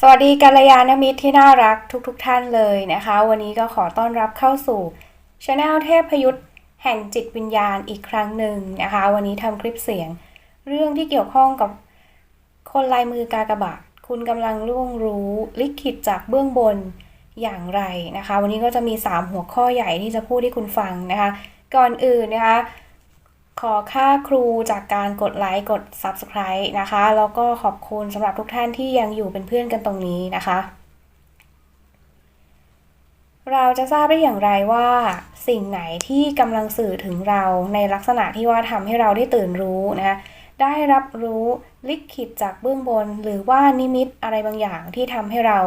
สวัสดีกัลยาณมิตรที่น่ารักทุกๆทท่านเลยนะคะ วันนี้ก็ขอต้อนรับเข้าสู่ช anel เทพยุทธแห่งจิตวิญญาณอีกครั้งหนึ่งนะคะ วันนี้ทำคลิปเสียง เรื่องที่เกี่ยวข้องกับคนลายมือกากบาทคุณกำลังล่วงรู้ลิขิตจากเบื้องบนอย่างไรนะคะ วันนี้ก็จะมี 3 หัวข้อใหญ่ที่จะพูดให้คุณฟังนะคะ ก่อนอื่นนะคะ ขอค่าครูจากการกดไลค์กด Subscribe นะคะ แล้วก็ขอบคุณสำหรับทุกท่านที่ยังอยู่เป็นเพื่อนกันตรงนี้นะคะ เราจะทราบได้อย่างไรว่า สิ่งไหนที่กำลังสื่อถึงเราในลักษณะที่ว่าทำให้เราได้ตื่นรู้นะคะได้รับรู้ลิขิตจากเบื้องบน หรือว่านิมิตอะไรบางอย่างที่ทำให้เรา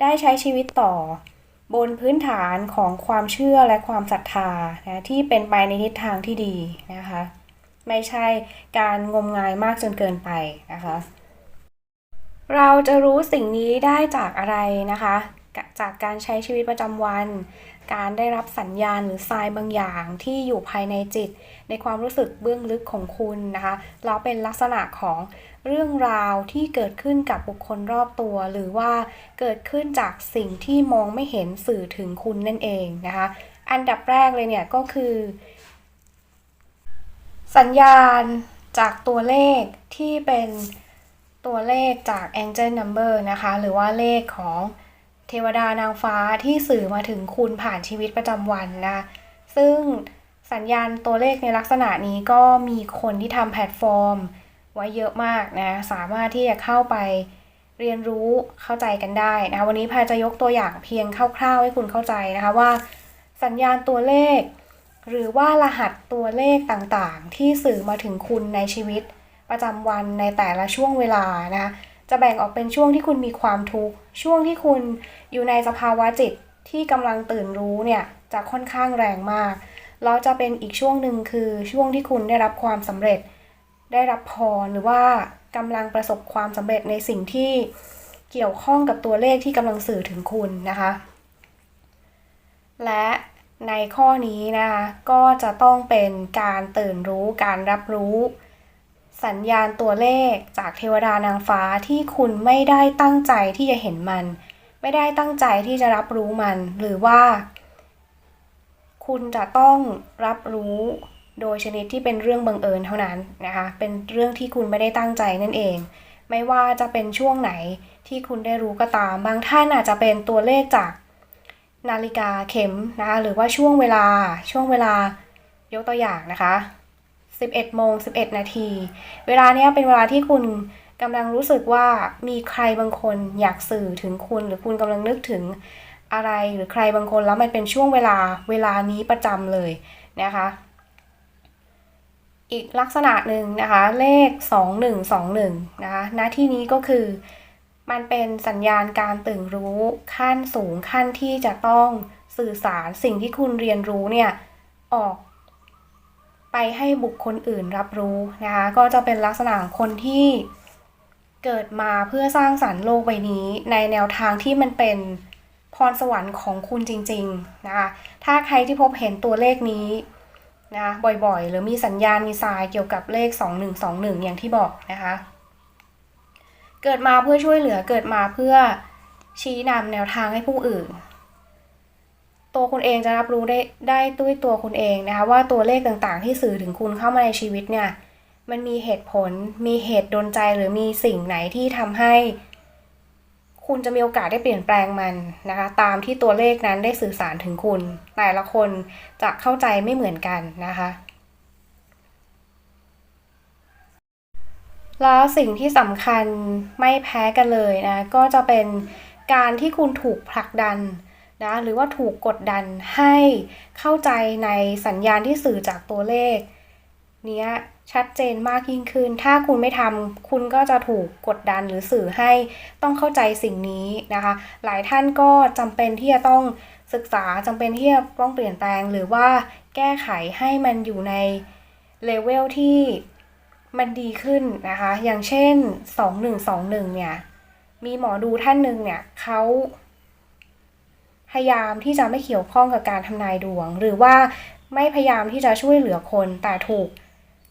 ได้ใช้ชีวิตต่อ บนพื้นฐานของความเชื่อและความศรัทธานะที่เป็นไปในทิศทางที่ดีนะคะ ไม่ใช่การงมงายมากจนเกินไปนะคะ เราจะรู้สิ่งนี้ได้จากอะไรนะคะ จากการใช้ชีวิตประจำวัน การได้รับสัญญาณหรือทรายบางอย่างที่อยู่ภายในจิต ในความรู้สึกเบื้องลึกของคุณนะคะเราเป็นลักษณะของ เรื่องราวที่เกิดขึ้นกับบุคคลรอบตัว หรือว่าเกิดขึ้นจากสิ่งที่มองไม่เห็นสื่อถึงคุณนั่นเองนะคะ อันดับแรกเลยเนี่ยก็คือ สัญญาณจากตัวเลขที่เป็นตัวเลขจาก Angel Number นะคะ หรือว่าเลขของเทวดานางฟ้าที่สื่อมาถึงคุณผ่านชีวิตประจำวันนะ ซึ่งสัญญาณตัวเลขในลักษณะนี้ก็มีคนที่ทำแพลตฟอร์ม ไว้เยอะมากนะสามารถที่จะเข้าไปเรียนรู้เข้าใจกันได้นะวันนี้พายจะยกตัวอย่างเพียงคร่าวๆ ให้คุณเข้าใจนะคะว่า สัญญาณตัวเลข หรือว่ารหัสตัวเลขต่างๆ ที่สื่อมาถึงคุณในชีวิต ประจำวันในแต่ละช่วงเวลานะจะแบ่งออกเป็นช่วงที่คุณมีความทุกข์ช่วงที่คุณอยู่ในสภาวะจิตที่กำลังตื่นรู้เนี่ยจะค่อนข้างแรงมากแล้วจะเป็นอีกช่วงหนึ่งคือช่วงที่คุณได้รับความสำเร็จ ได้รับพรหรือว่ากำลังประสบความสำเร็จในสิ่งที่เกี่ยวข้องกับตัวเลขที่กำลังสื่อถึงคุณนะคะ และในข้อนี้นะคะก็จะต้องเป็นการตื่นรู้การรับรู้ สัญญาณตัวเลขจากเทวดานางฟ้าที่คุณไม่ได้ตั้งใจที่จะเห็นมัน ไม่ได้ตั้งใจที่จะรับรู้มัน หรือว่า คุณจะต้องรับรู้ โดยชนิดที่เป็นเรื่องบังเอิญเท่านั้นนะคะ เป็นเรื่องที่คุณไม่ได้ตั้งใจนั่นเอง ไม่ว่าจะเป็นช่วงไหนที่คุณได้รู้ก็ตาม บางท่านอาจจะเป็นตัวเลขจากนาฬิกาเข็มนะคะ หรือว่าช่วงเวลา ช่วงเวลายกตัวอย่างนะคะ 11โมง11 นาที เวลาเนี้ยเป็นเวลาที่คุณกำลังรู้สึกว่ามีใครบางคนอยากสื่อถึงคุณ หรือคุณกำลังนึกถึงอะไรหรือใครบางคนแล้วมันเป็นช่วงเวลาเวลานี้ประจำเลยนะคะ อีกลักษณะหนึ่งนะคะ เลข 2121นะคะณที่นี้ก็คือ มันเป็นสัญญาณการตื่นรู้ขั้นสูงขั้นที่จะต้องสื่อสารสิ่งที่คุณเรียนรู้เนี่ย ออกไปให้บุคคลอื่นรับรู้นะคะ ก็จะเป็นลักษณะของคนที่เกิดมาเพื่อสร้างสรรค์โลกใบนี้ ในแนวทางที่มันเป็นพรสวรรค์ของคุณจริง ๆ นะคะ ถ้าใครที่พบเห็นตัวเลขนี้ นะบ่อยๆ หรือมีสัญญาณมีสายเกี่ยวกับเลข 2121 อย่างที่บอกนะคะ เกิดมาเพื่อช่วยเหลือเกิดมาเพื่อชี้นำแนวทางให้ผู้อื่น ตัวคุณเองจะรับรู้ได้ได้ด้วยตัวคุณเองนะคะว่าตัวเลขต่างๆ ที่สื่อถึงคุณเข้ามาในชีวิตเนี่ยมันมีเหตุผลมีเหตุดนใจหรือมีสิ่งไหนที่ทำให้ คุณจะมีโอกาสได้เปลี่ยนแปลงมันนะคะ ตามที่ตัวเลขนั้นได้สื่อสารถึงคุณ แต่ละคนจะเข้าใจไม่เหมือนกันนะคะแล้วสิ่งที่สำคัญไม่แพ้กันเลยนะก็จะเป็นการที่คุณถูกผลักดันนะหรือว่าถูกกดดันให้เข้าใจในสัญญาณที่สื่อจากตัวเลข เนี้ย ชัดเจนมากยิ่งขึ้น ถ้าคุณไม่ทำคุณก็จะถูกกดดันหรือสื่อให้ต้องเข้าใจสิ่งนี้นะคะ หลายท่านก็จำเป็นที่จะต้องศึกษาจำเป็นที่จะต้องเปลี่ยนแปลง หรือว่าแก้ไขให้มันอยู่ในเลเวลที่มันดีขึ้นนะคะ อย่างเช่น 2121 เนี่ย มีหมอดูท่านหนึ่งเนี่ยเขาพยายามที่จะไม่เกี่ยวข้องกับการทำนายดวง หรือว่าไม่พยายามที่จะช่วยเหลือคนแต่ถูก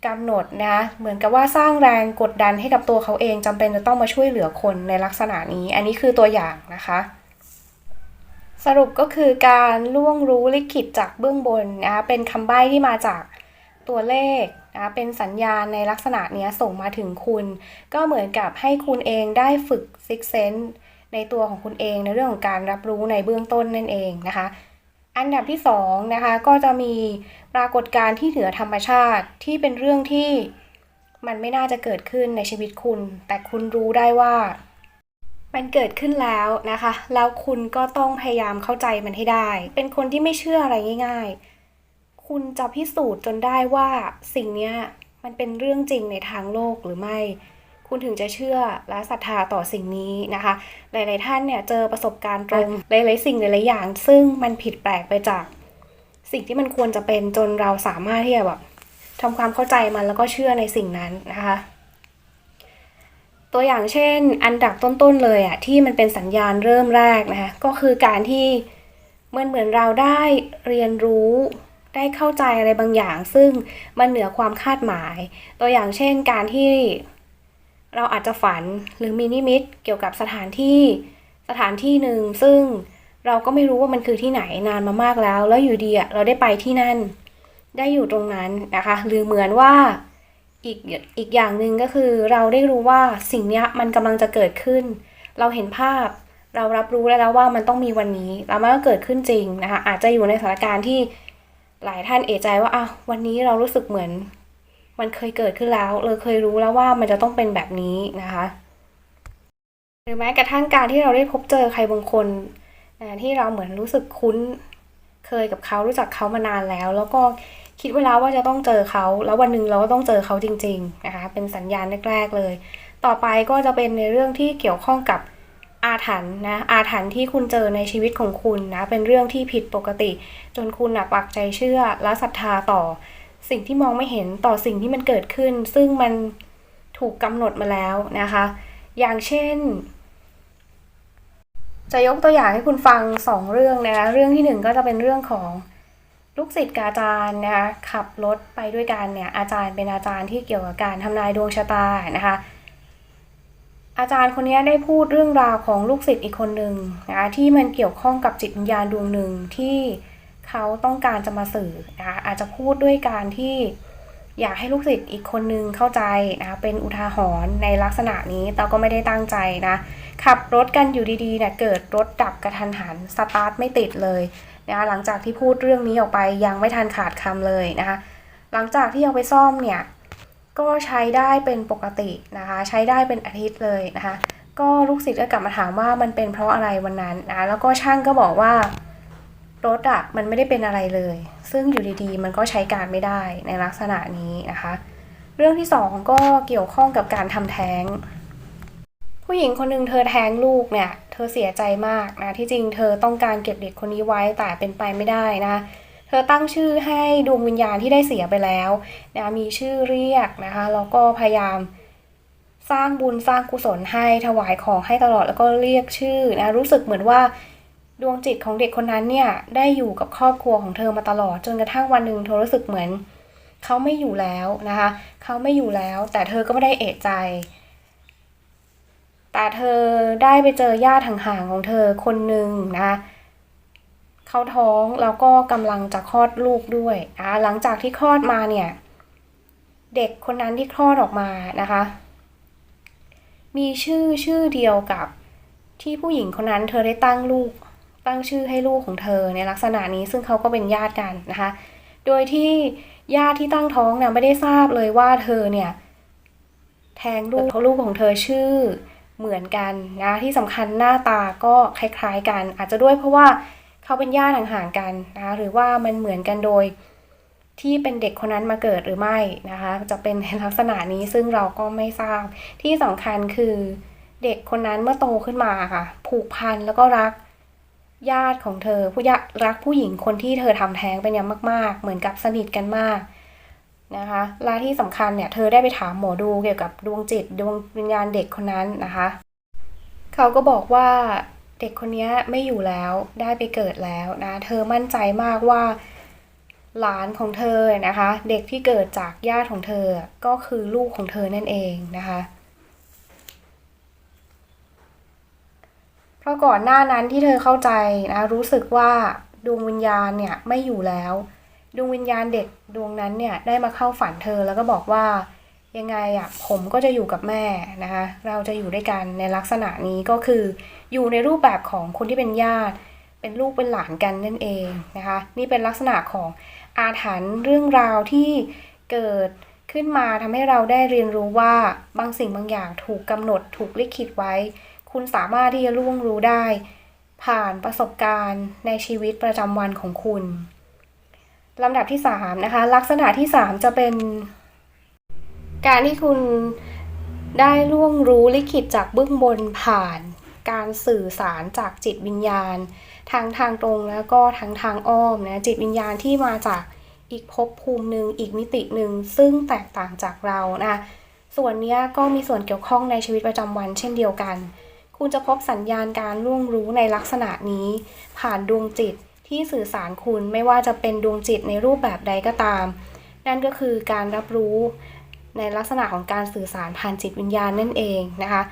กำหนดนะเหมือนกับว่าสร้างแรงกดดันให้กับตัวเขาเองจำเป็นจะต้องมาช่วยเหลือคนในลักษณะนี้ อันนี้คือตัวอย่างนะคะ สรุปก็คือการล่วงรู้ลิขิตจากเบื้องบนนะคะเป็นคำใบ้ที่มาจากตัวเลขนะเป็นสัญญาณในลักษณะนี้ส่งมาถึงคุณ ก็เหมือนกับให้คุณเองได้ฝึกซิกเซนในตัวของคุณเองในเรื่องของการรับรู้ในเบื้องต้นนั่นเองนะคะ อันดับที่สองนะคะก็จะมี รากฏการณ์ที่เหนือธรรมชาติที่เป็นเรื่องที่มันไม่น่าจะเกิดขึ้นในชีวิตคุณ แต่คุณรู้ได้ว่า มันเกิดขึ้นแล้วนะคะ แล้วคุณก็ต้องพยายามเข้าใจมันให้ได้ เป็นคนที่ไม่เชื่ออะไรง่าย ๆ คุณจะพิสูจน์จนได้ว่าสิ่งนี้มันเป็นเรื่องจริงในทางโลกหรือไม่ คุณถึงจะเชื่อและศรัทธาต่อสิ่งนี้นะคะ หลาย ๆ ท่านเนี่ยเจอประสบการณ์ตรงหลาย ๆ สิ่งหลาย ๆ อย่าง ซึ่งมันผิดแปลกไปจาก สิ่งที่มันควรจะเป็นจนเราสามารถที่จะแบบทำความเข้าใจมันแล้วก็เชื่อในสิ่งนั้นนะคะ ตัวอย่างเช่น อันดับต้นๆเลยอะที่มันเป็นสัญญาณเริ่มแรกนะคะก็คือการที่มันเหมือนเราได้เรียนรู้ได้เข้าใจอะไรบางอย่าง ซึ่งมันเหนือความคาดหมาย ตัวอย่างเช่นการที่เราอาจจะฝันหรือมีนิมิตเกี่ยวกับสถานที่สถานที่หนึ่งซึ่ง เราก็ไม่รู้ว่ามันคือที่ไหนนานมามากแล้ว แล้วอยู่ดีอะเราได้ไปที่นั่น ได้อยู่ตรงนั้นนะคะ หรือเหมือนว่าอีกอีกอย่างหนึ่งก็คือเราได้รู้ว่าสิ่งนี้มันกำลังจะเกิดขึ้น เราเห็นภาพเรารับรู้แล้วว่ามันต้องมีวันนี้แล้วมันก็เกิดขึ้นจริงนะคะอาจจะอยู่ในสถานการณ์ที่หลายท่านเอะใจว่าอ้าววันนี้เรารู้สึกเหมือน มันเคยเกิดขึ้นแล้วเราเคยรู้แล้วว่ามันจะต้องเป็นแบบนี้นะคะ หรือแม้กระทั่งการที่เราได้พบเจอใครบางคน ที่เราเหมือนรู้สึกคุ้นเคยกับเขารู้จักเขามานานแล้ว แล้วก็คิดไว้แล้วว่าจะต้องเจอเขา แล้ววันหนึ่งเราก็ต้องเจอเขาจริง ๆ นะคะ เป็นสัญญาณแรกๆเลย ต่อไปก็จะเป็นในเรื่องที่เกี่ยวข้องกับอาถรรพ์นะ อาถรรพ์ที่คุณเจอในชีวิตของคุณนะ เป็นเรื่องที่ผิดปกติ จนคุณหนักปักใจเชื่อและศรัทธาต่อ สิ่งที่มองไม่เห็นต่อสิ่งที่มันเกิดขึ้น ซึ่งมันถูกกำหนดมาแล้วนะคะ อย่างเช่น จะยกตัวอย่างให้คุณฟังสองเรื่องนะคะเรื่องที่หนึ่งก็จะเป็นเรื่องของลูกศิษย์กับอาจารย์นะคะขับรถไปด้วยกันเนี่ยอาจารย์เป็นอาจารย์ที่เกี่ยวกับการทำนายดวงชะตานะคะ อาจารย์คนนี้ได้พูดเรื่องราวของลูกศิษย์อีกคนหนึ่งนะคะที่มันเกี่ยวข้องกับจิตวิญญาณดวงหนึ่งที่เขาต้องการจะมาสื่อนะคะอาจจะพูดด้วยการที่ อยากให้ลูกศิษย์อีกคนนึงเข้าใจนะคะเป็นอุทาหรณ์ในลักษณะนี้แต่ก็ไม่ได้ตั้งใจนะ ขับรถกันอยู่ดีๆเนี่ยเกิดรถดับกระทันหันสตาร์ทไม่ติดเลยนะคะหลังจากที่พูดเรื่องนี้ออกไปยังไม่ทันขาดคำเลยนะคะ หลังจากที่เอาไปซ่อมเนี่ยก็ใช้ได้เป็นปกตินะคะ ใช้ได้เป็นอาทิตย์เลยนะคะ ก็ลูกศิษย์ก็กลับมาถามว่ามันเป็นเพราะอะไรวันนั้นนะแล้วก็ช่างก็บอกว่า รถอะมันไม่ได้เป็นอะไรเลย ซึ่งอยู่ดีๆ มันก็ใช้การไม่ได้ในลักษณะนี้นะคะ เรื่องที่สองก็เกี่ยวข้องกับการทำแท้ง ผู้หญิงคนหนึ่งเธอแท้งลูกเนี่ย เธอเสียใจมากนะ ที่จริงเธอต้องการเก็บเด็กคนนี้ไว้แต่เป็นไปไม่ได้นะ เธอตั้งชื่อให้ดวงวิญญาณที่ได้เสียไปแล้วนะมีชื่อเรียกนะคะ แล้วก็พยายามสร้างบุญสร้างกุศลให้ถวายของให้ตลอดแล้วก็เรียกชื่อนะรู้สึกเหมือนว่า ดวงจิตของเด็กคนนั้นเนี่ยได้อยู่กับครอบครัวของเธอมาตลอดจนกระทั่งวันหนึ่งเธอรู้สึกเหมือนเขาไม่อยู่แล้วนะคะเขาไม่อยู่แล้ว แต่เธอก็ไม่ได้เอะใจ แต่เธอได้ไปเจอญาติห่างๆของเธอคนหนึ่งนะคะเขาท้องแล้วก็กำลังจะคลอดลูกด้วยนะหลังจากที่คลอดมาเนี่ย เด็กคนนั้นที่คลอดออกมานะคะ มีชื่อชื่อเดียวกับที่ผู้หญิงคนนั้นเธอได้ตั้งลูก ตั้งชื่อให้ลูกของเธอในลักษณะนี้ซึ่งเขาก็เป็นญาติกันนะคะ โดยที่ญาติที่ตั้งท้องเนี่ยไม่ได้ทราบเลยว่าเธอเนี่ยแทงลูกเพราะลูกของเธอชื่อเหมือนกันนะที่สำคัญหน้าตาก็คล้ายๆกัน อาจจะด้วยเพราะว่าเขาเป็นญาติห่างๆกันนะคะหรือว่ามันเหมือนกันโดยที่เป็นเด็กคนนั้นมาเกิดหรือไม่นะคะ จะเป็นในลักษณะนี้ซึ่งเราก็ไม่ทราบที่สำคัญคือเด็กคนนั้นเมื่อโตขึ้นมาค่ะ ผูกพันแล้วก็รัก ญาติของเธอ ผู้ยรักผู้หญิงคนที่เธอทำแท้งไปเนี่ยมาก ๆ เหมือนกับสนิทกันมากนะคะและที่สำคัญเนี่ย เธอได้ไปถามหมอดูเกี่ยวกับดวงจิตดวงวิญญาณเด็กคนนั้นนะคะ เขาก็บอกว่าเด็กคนนี้ไม่อยู่แล้วได้ไปเกิดแล้วนะ เธอมั่นใจมากว่าหลานของเธอนะคะ เด็กที่เกิดจากญาติของเธอก็คือลูกของเธอนั่นเองนะคะ เพ ราะก่อนหน้านั้นที่เธอเข้าใจนะรู้สึกว่าดวงวิญญาณเนี่ยไม่อยู่แล้ว ดวงวิญญาณเด็กดวงนั้นเนี่ยได้มาเข้าฝันเธอแล้วก็บอกว่ายังไงอะผมก็จะอยู่กับแม่นะคะเราจะอยู่ด้วยกันในลักษณะนี้ก็คือ อยู่ในรูปแบบของคนที่เป็นญาติ เป็นลูกเป็นหลานกันนั่นเองนะคะนี่เป็นลักษณะของอาถรรพ์เรื่องราวที่เกิดขึ้นมาทำให้เราได้เรียนรู้ว่าบางสิ่งบางอย่างถูกกำหนดถูกลิขิตไว้ คุณสามารถที่จะล่วงรู้ได้ ผ่านประสบการณ์ในชีวิตประจำวันของคุณลำดับที่3นะคะลักษณะที่ 3 จะเป็น การที่คุณได้ล่วงรู้ลิขิตจากเบื้องบนผ่าน การสื่อสารจากจิตวิญญาณทางทางตรงแล้วก็ทางทางอ้อมนะจิตวิญญาณที่มาจากอีกภพภูมิหนึ่งอีกมิติหนึ่งซึ่งแตกต่างจากเรานะส่วนนี้ก็มีส่วนเกี่ยวข้องในชีวิตประจำวันเช่นเดียวกัน คุณจะพบสัญญาณการล่วงรู้ในลักษณะนี้ ผ่านดวงจิตที่สื่อสารคุณไม่ว่าจะเป็นดวงจิตในรูปแบบใดก็ตาม นั่นก็คือการรับรู้ในลักษณะของการสื่อสารผ่านจิตวิญญาณนั่นเองนะคะ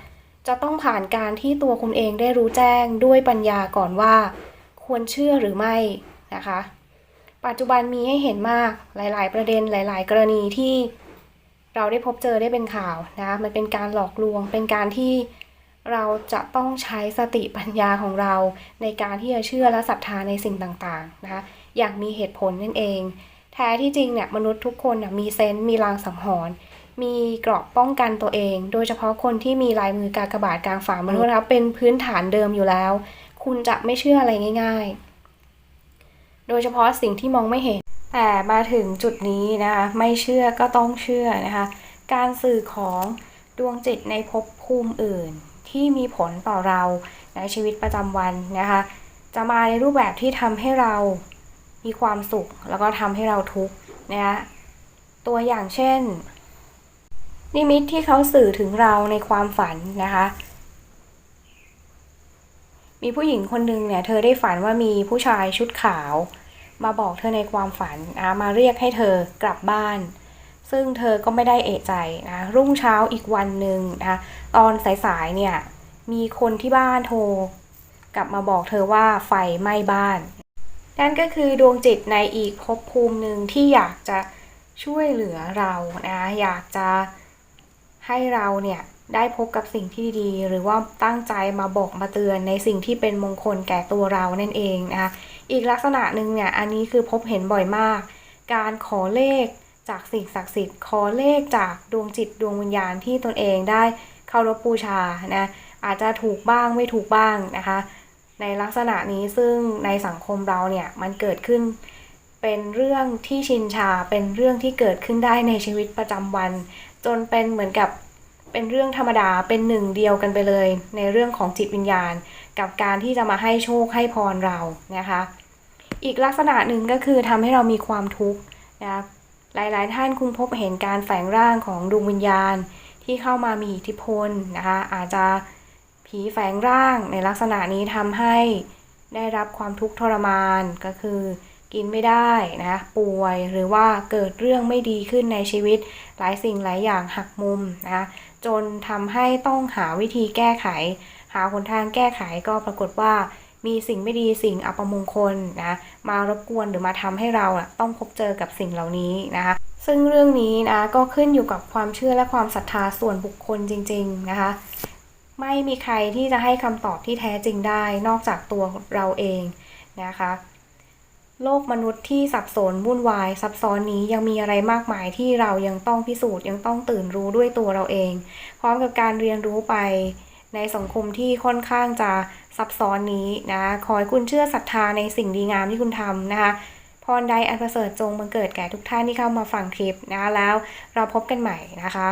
จะต้องผ่านการที่ตัวคุณเองได้รู้แจ้งด้วยปัญญาก่อนว่า ควรเชื่อหรือไม่นะคะ ปัจจุบันมีให้เห็นมากหลาย ๆ ประเด็นหลาย ๆ กรณีที่เราได้พบเจอได้เป็นข่าวนะคะมันเป็นการหลอกลวง เป็นการที่ เราจะต้องใช้สติปัญญาของเราในการที่จะเชื่อและศรัทธาในสิ่งต่างๆนะคะอย่างมีเหตุผลนั่นเอง แท้ที่จริงเนี่ยมนุษย์ทุกคนน่มีเซนต์มีลางสังหรณ์มีเกราะป้องกันตัวเอง โดยเฉพาะคนที่มีลายมือกากบาทกลางฝ่ามือนะคะเป็นพื้นฐานเดิมอยู่แล้ว คุณจะไม่เชื่ออะไรง่าย ๆ โดยเฉพาะสิ่งที่มองไม่เห็น แต่มาถึงจุดนี้นะคะไม่เชื่อก็ต้องเชื่อนะคะการสื่อของดวงจิตในภพภูมิอื่น ที่มีผลต่อเราในชีวิตประจำวันนะคะ จะมาในรูปแบบที่ทำให้เรามีความสุข แล้วก็ทำให้เราทุกข์นะคะตัวอย่างเช่น นิมิตที่เขาสื่อถึงเราในความฝันนะคะ มีผู้หญิงคนหนึ่งเนี่ย เธอได้ฝันว่ามีผู้ชายชุดขาว มาบอกเธอในความฝันมาเรียกให้เธอกลับบ้าน ซึ่งเธอก็ไม่ได้เอะใจนะรุ่งเช้าอีกวันหนึ่งนะคะตอนสายๆเนี่ยมีคนที่บ้านโทร กลับมาบอกเธอว่าไฟไหม้บ้าน นั่นก็คือดวงจิตในอีกภพภูมิหนึ่งที่อยากจะช่วยเหลือเรานะอยากจะให้เราเนี่ยได้พบกับสิ่งที่ดีหรือว่าตั้งใจมาบอกมาเตือนในสิ่งที่เป็นมงคลแก่ตัวเรานั่นเองนะคะอีกลักษณะหนึ่งเนี่ยอันนี้คือพบเห็นบ่อยมาก การขอเลข จากสิ่งศักดิ์สิทธิ์ขอเลขจากดวงจิตดวงวิญญาณที่ตนเองได้เคารพบูชานะอาจจะถูกบ้างไม่ถูกบ้างนะคะ ในลักษณะนี้ซึ่งในสังคมเราเนี่ยมันเกิดขึ้นเป็นเรื่องที่ชินชาเป็นเรื่องที่เกิดขึ้นได้ในชีวิตประจำวัน จนเป็นเหมือนกับเป็นเรื่องธรรมดาเป็นหนึ่งเดียวกันไปเลย ในเรื่องของจิตวิญญาณ กับการที่จะมาให้โชคให้พรเรานะคะ อีกลักษณะหนึ่งก็คือทำให้เรามีความทุกข์นะ หลายๆ ท่านคงพบเห็นการแฝงร่างของดวงวิญญาณที่เข้ามามีอิทธิพลนะคะอาจจะผีแฝงร่างในลักษณะนี้ทำให้ได้รับความทุกข์ทรมานก็คือกินไม่ได้นะป่วยหรือว่าเกิดเรื่องไม่ดีขึ้นในชีวิต หลายสิ่งหลายอย่างหักมุมนะจนทำให้ต้องหาวิธีแก้ไข หาหนทางแก้ไขก็ปรากฏว่า มีสิ่งไม่ดีสิ่งอัปมงคลนะมารบกวนหรือมาทำให้เราต้องพบเจอกับสิ่งเหล่านี้นะคะ ซึ่งเรื่องนี้นะก็ขึ้นอยู่กับความเชื่อและความศรัทธาส่วนบุคคลจริง ๆนะคะไม่มีใครที่จะให้คำตอบที่แท้จริงได้ นอกจากตัวเราเองนะคะ โลกมนุษย์ที่สับสนวุ่นวายซับซ้อนนี้ยังมีอะไรมากมายที่เรายังต้องพิสูจน์ยังต้องตื่นรู้ด้วยตัวเราเอง พร้อมกับการเรียนรู้ไปในสังคมที่ค่อนข้างจะ ซับซ้อนนี้นะขอให้คุณเชื่อศรัทธาในสิ่งดีงามที่คุณทำนะคะพรใดอันประเสริฐจงบังเกิดแก่ทุกท่านที่เข้ามาฟังคลิปนะแล้วเราพบกันใหม่นะคะ